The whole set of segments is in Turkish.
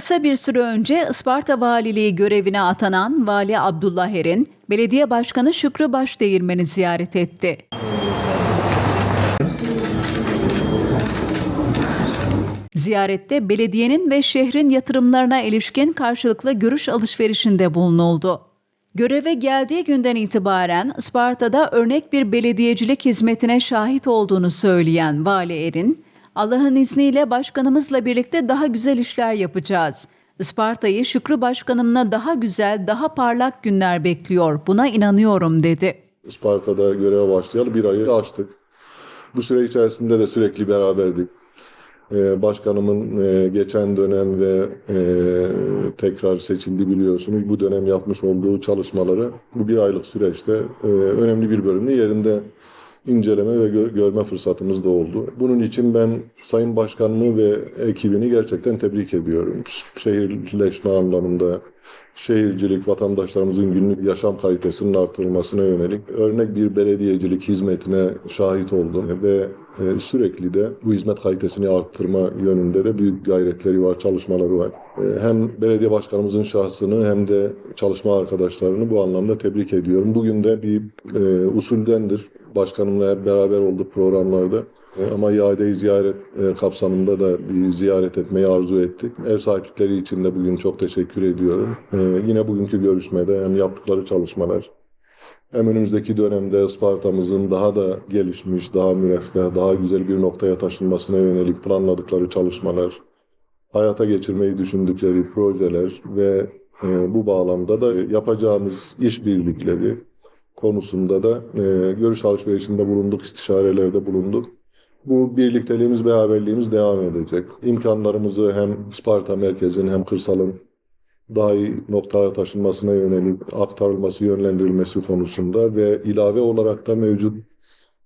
Kısa bir süre önce Isparta Valiliği görevine atanan Vali Abdullah Erin, Belediye Başkanı Şükrü Başdeğirmen'i ziyaret etti. Ziyarette belediyenin ve şehrin yatırımlarına ilişkin karşılıklı görüş alışverişinde bulunuldu. Göreve geldiği günden itibaren Isparta'da örnek bir belediyecilik hizmetine şahit olduğunu söyleyen Vali Erin, Allah'ın izniyle başkanımızla birlikte daha güzel işler yapacağız. Isparta'yı Şükrü Başkanımla daha güzel, daha parlak günler bekliyor. Buna inanıyorum dedi. Isparta'da göreve başlayalı bir ayı açtık. Bu süre içerisinde de sürekli beraberdik. Ee, başkanımın e, geçen dönem ve e, tekrar seçildi biliyorsunuz. Bu dönem yapmış olduğu çalışmaları bu bir aylık süreçte e, önemli bir bölümünü yerinde inceleme ve gö- görme fırsatımız da oldu. Bunun için ben Sayın Başkanımı ve ekibini gerçekten tebrik ediyorum. Şehirleşme anlamında, şehircilik, vatandaşlarımızın günlük yaşam kalitesinin artırılmasına yönelik örnek bir belediyecilik hizmetine şahit oldum ve e, sürekli de bu hizmet kalitesini arttırma yönünde de büyük gayretleri var, çalışmaları var. E, Hem belediye başkanımızın şahsını hem de çalışma arkadaşlarını bu anlamda tebrik ediyorum. Bugün de bir e, usuldendir. Başkanımla hep beraber olduk programlarda. E, Ama iadeyi ziyaret e, kapsamında da bir ziyaret etmeyi arzu ettik. Ev sahiplikleri için de bugün çok teşekkür ediyorum. E, Yine bugünkü görüşmede hem yaptıkları çalışmalar hem önümüzdeki dönemde Isparta'mızın daha da gelişmiş, daha müreffeh, daha güzel bir noktaya taşınmasına yönelik planladıkları çalışmalar, hayata geçirmeyi düşündükleri projeler ve bu bağlamda da yapacağımız işbirlikleri konusunda da görüş alışverişinde bulunduk, istişarelerde bulunduk. Bu birlikteliğimiz, beraberliğimiz devam edecek. İmkanlarımızı hem Isparta merkezin hem kırsalın daha iyi noktaya taşınmasına yönelik aktarılması, yönlendirilmesi konusunda ve ilave olarak da mevcut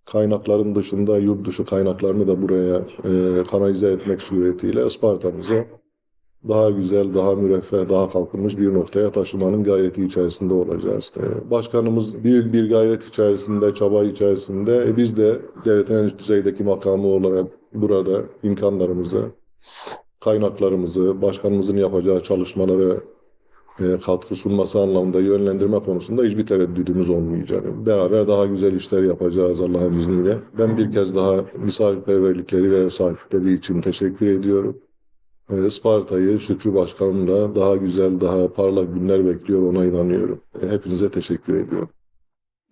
kaynakların dışında yurt dışı kaynaklarını da buraya e, kanalize etmek suretiyle Isparta'mızı daha güzel, daha müreffeh, daha kalkınmış bir noktaya taşımanın gayreti içerisinde olacağız. E, başkanımız büyük bir gayret içerisinde, çaba içerisinde. E, biz de devletin en üst düzeydeki makamı olarak burada imkanlarımızı, kaynaklarımızı, başkanımızın yapacağı çalışmaları e, katkı sunması anlamında yönlendirme konusunda hiçbir tereddüdümüz olmayacak. Beraber daha güzel işler yapacağız Allah'ın izniyle. Ben bir kez daha misafirperverlikleri ve sahipleri için teşekkür ediyorum. Isparta'yı Şükrü Başkanım'la daha güzel, daha parlak günler bekliyor ona inanıyorum. E, Hepinize teşekkür ediyorum.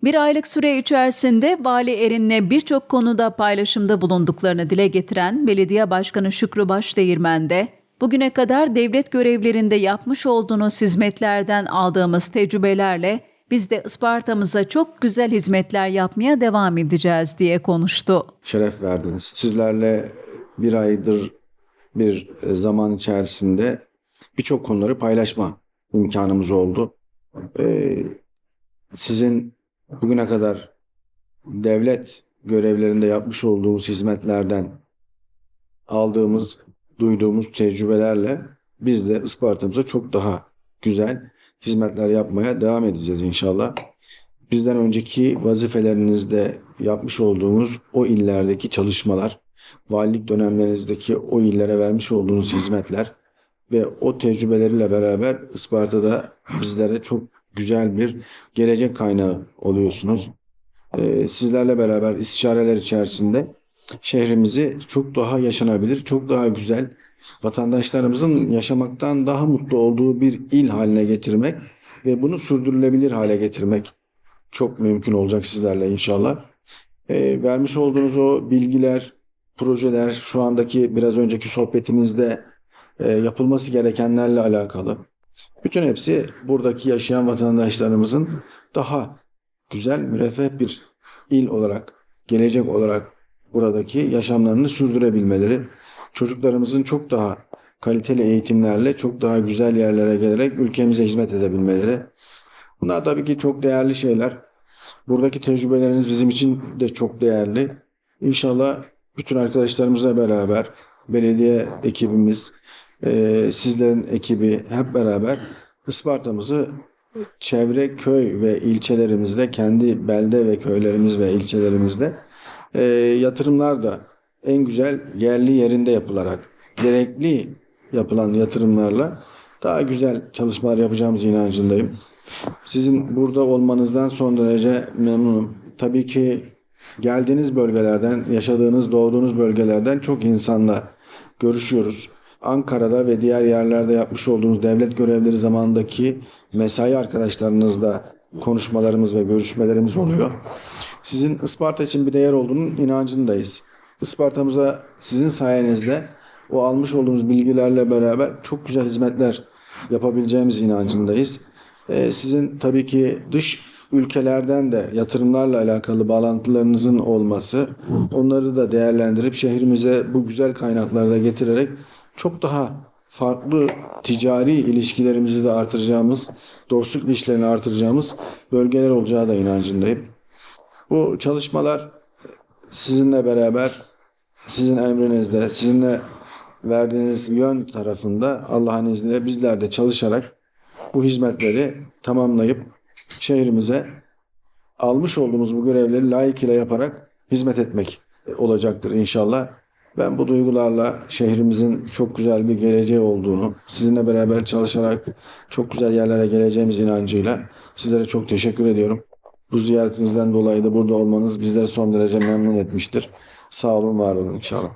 Bir aylık süre içerisinde Vali Erin'le birçok konuda paylaşımda bulunduklarını dile getiren Belediye Başkanı Şükrü Başdeğirmen de bugüne kadar devlet görevlerinde yapmış olduğunuz hizmetlerden aldığımız tecrübelerle biz de Isparta'mıza çok güzel hizmetler yapmaya devam edeceğiz diye konuştu. şeref verdiniz. Sizlerle bir aydır bir e, zaman içerisinde birçok konuları paylaşma imkanımız oldu. Ee, sizin bugüne kadar devlet görevlerinde yapmış olduğunuz hizmetlerden aldığımız, duyduğumuz tecrübelerle biz de Isparta'mıza çok daha güzel hizmetler yapmaya devam edeceğiz inşallah. Bizden önceki vazifelerinizde yapmış olduğunuz o illerdeki çalışmalar, valilik dönemlerinizdeki o illere vermiş olduğunuz hizmetler ve o tecrübeleriyle beraber Isparta'da bizlere çok güzel bir gelecek kaynağı oluyorsunuz. Ee, sizlerle beraber istişareler içerisinde şehrimizi çok daha yaşanabilir, çok daha güzel, vatandaşlarımızın yaşamaktan daha mutlu olduğu bir il haline getirmek ve bunu sürdürülebilir hale getirmek çok mümkün olacak sizlerle inşallah. Ee, vermiş olduğunuz o bilgiler, projeler, şu andaki biraz önceki sohbetimizde e, yapılması gerekenlerle alakalı. Bütün hepsi buradaki yaşayan vatandaşlarımızın daha güzel, müreffeh bir il olarak, gelecek olarak buradaki yaşamlarını sürdürebilmeleri, çocuklarımızın çok daha kaliteli eğitimlerle çok daha güzel yerlere gelerek ülkemize hizmet edebilmeleri. Bunlar tabii ki çok değerli şeyler. Buradaki tecrübeleriniz bizim için de çok değerli. İnşallah bütün arkadaşlarımızla beraber, belediye ekibimiz, e, sizlerin ekibi hep beraber Isparta'mızı çevre köy ve ilçelerimizde, kendi belde ve köylerimiz ve ilçelerimizde e, yatırımlar da en güzel yerli yerinde yapılarak, gerekli yapılan yatırımlarla daha güzel çalışmalar yapacağımız inancındayım. Sizin burada olmanızdan son derece memnunum. Tabii ki geldiğiniz bölgelerden, yaşadığınız, doğduğunuz bölgelerden çok insanla görüşüyoruz. Ankara'da ve diğer yerlerde yapmış olduğunuz devlet görevleri zamanındaki mesai arkadaşlarınızla konuşmalarımız ve görüşmelerimiz oluyor. Sizin Isparta için bir değer olduğunun inancındayız. Isparta'mıza sizin sayenizde o almış olduğumuz bilgilerle beraber çok güzel hizmetler yapabileceğimiz inancındayız. Ee, sizin tabii ki dış ülkelerden de yatırımlarla alakalı bağlantılarınızın olması, onları da değerlendirip şehrimize bu güzel kaynakları da getirerek çok daha farklı ticari ilişkilerimizi de artıracağımız, dostluk ilişkilerini artıracağımız bölgeler olacağı da inancındayım. Bu çalışmalar sizinle beraber, sizin emrinizde, sizinle verdiğiniz yön tarafında Allah'ın izniyle bizler de çalışarak bu hizmetleri tamamlayıp şehrimize almış olduğumuz bu görevleri layıkıyla yaparak hizmet etmek olacaktır inşallah. Ben bu duygularla şehrimizin çok güzel bir geleceği olduğunu, sizinle beraber çalışarak çok güzel yerlere geleceğimiz inancıyla sizlere çok teşekkür ediyorum. Bu ziyaretinizden dolayı da burada olmanız bizleri son derece memnun etmiştir. Sağ olun, var olun inşallah.